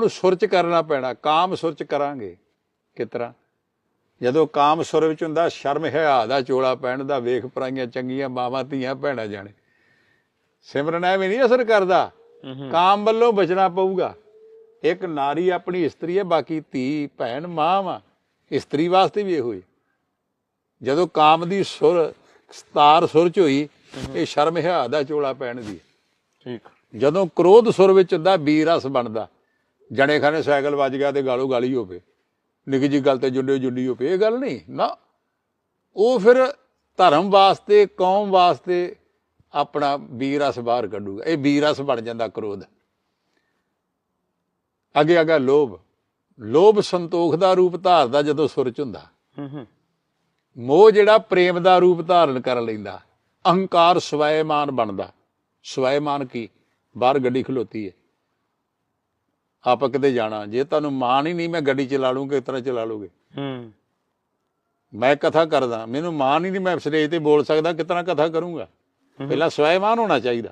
ਨੂੰ ਸੁਰਚ ਕਰਨਾ ਪੈਣਾ ਕਾਮ ਸੁਰਚ ਕਰਾਂਗੇ। ਕਿਸ ਤਰ੍ਹਾਂ ਜਦੋਂ ਕਾਮ ਸੁਰ ਵਿੱਚ ਹੁੰਦਾ ਸ਼ਰਮ ਹਿਆ ਦਾ ਚੋਲਾ ਪੈਣ ਦਾ ਵੇਖ ਪਰਾਈਆਂ ਚੰਗੀਆਂ ਮਾਵਾਂ ਧੀਆਂ ਭੈਣਾਂ ਜਾਣੇ। ਸਿਮਰਨ ਐਵੇਂ ਨਹੀਂ ਅਸਰ ਕਰਦਾ। ਕਾਮ ਵੱਲੋਂ ਬਚਣਾ ਪਊਗਾ। ਇੱਕ ਨਾਰੀ ਆਪਣੀ ਇਸਤਰੀ ਹੈ ਬਾਕੀ ਧੀ ਭੈਣ ਮਾਂ ਵਾ। ਇਸਤਰੀ ਵਾਸਤੇ ਵੀ ਇਹੋ ਹੀ। ਜਦੋਂ ਕਾਮ ਦੀ ਸੁਰ ਸਤਾਰ ਸੁਰ ਚ ਹੋਈ ਇਹ ਸ਼ਰਮ ਹਿਆ ਦਾ ਚੋਲਾ ਪੈਣ ਦੀ ਠੀਕ। ਜਦੋਂ ਕ੍ਰੋਧ ਸੁਰ ਵਿੱਚ ਹੁੰਦਾ ਬੀਰ ਰਸ ਬਣਦਾ। ਜਣੇ ਖਾਨੇ ਸਾਈਕਲ ਵੱਜ ਗਿਆ ਤੇ ਗਾਲੋ ਗਾਲੀ ਹੋਵੇ ਨਿੱਕੀ ਜੀ ਗੱਲ ਤੇ ਜੁੰਡੇ ਜੁੰਡੀ ਹੋਵੇ ਇਹ ਗੱਲ ਨਹੀਂ ਨਾ। ਉਹ ਫਿਰ ਧਰਮ ਵਾਸਤੇ ਕੌਮ ਵਾਸਤੇ ਆਪਣਾ ਬੀਰ ਰਸ ਬਾਹਰ ਕੱਢੂਗਾ। ਇਹ ਬੀਰ ਰਸ ਬਣ ਜਾਂਦਾ ਕ੍ਰੋਧ। ਅੱਗੇ ਅਗਾ ਲੋਭ। ਲੋਭ ਸੰਤੋਖ ਦਾ ਰੂਪ ਧਾਰਦਾ ਜਦੋਂ ਸੁਰ ਚ ਹੁੰਦਾ। ਹੂੰ ਹੂੰ। ਮੋਹ ਜਿਹੜਾ ਪ੍ਰੇਮ ਦਾ ਰੂਪ ਧਾਰਨ ਕਰ ਲੈਂਦਾ। ਅਹੰਕਾਰ ਸਵੈਮਾਨ ਬਣਦਾ। ਸਵੈਮਾਨ ਕੀ? ਬਾਹਰ ਗੱਡੀ ਖਲੋਤੀ ਹੈ ਆਪਾਂ ਕਿਤੇ ਜਾਣਾ। ਜੇ ਤੁਹਾਨੂੰ ਮਾਣ ਹੀ ਨਹੀਂ ਮੈਂ ਗੱਡੀ ਚਲਾ ਲੂੰਗਾ ਇਸ ਤਰ੍ਹਾਂ ਚਲਾ ਲੂਗੇ? ਹੂੰ। ਮੈਂ ਕਥਾ ਕਰਦਾ। ਮੈਨੂੰ ਮਾਣ ਹੀ ਨਹੀਂ ਮੈਂ ਸਟੇਜ ਤੇ ਬੋਲ ਸਕਦਾ ਕਿਸ ਤਰ੍ਹਾਂ ਕਥਾ ਕਰੂੰਗਾ? ਪਹਿਲਾਂ ਸਵੈਮਾਨ ਹੋਣਾ ਚਾਹੀਦਾ।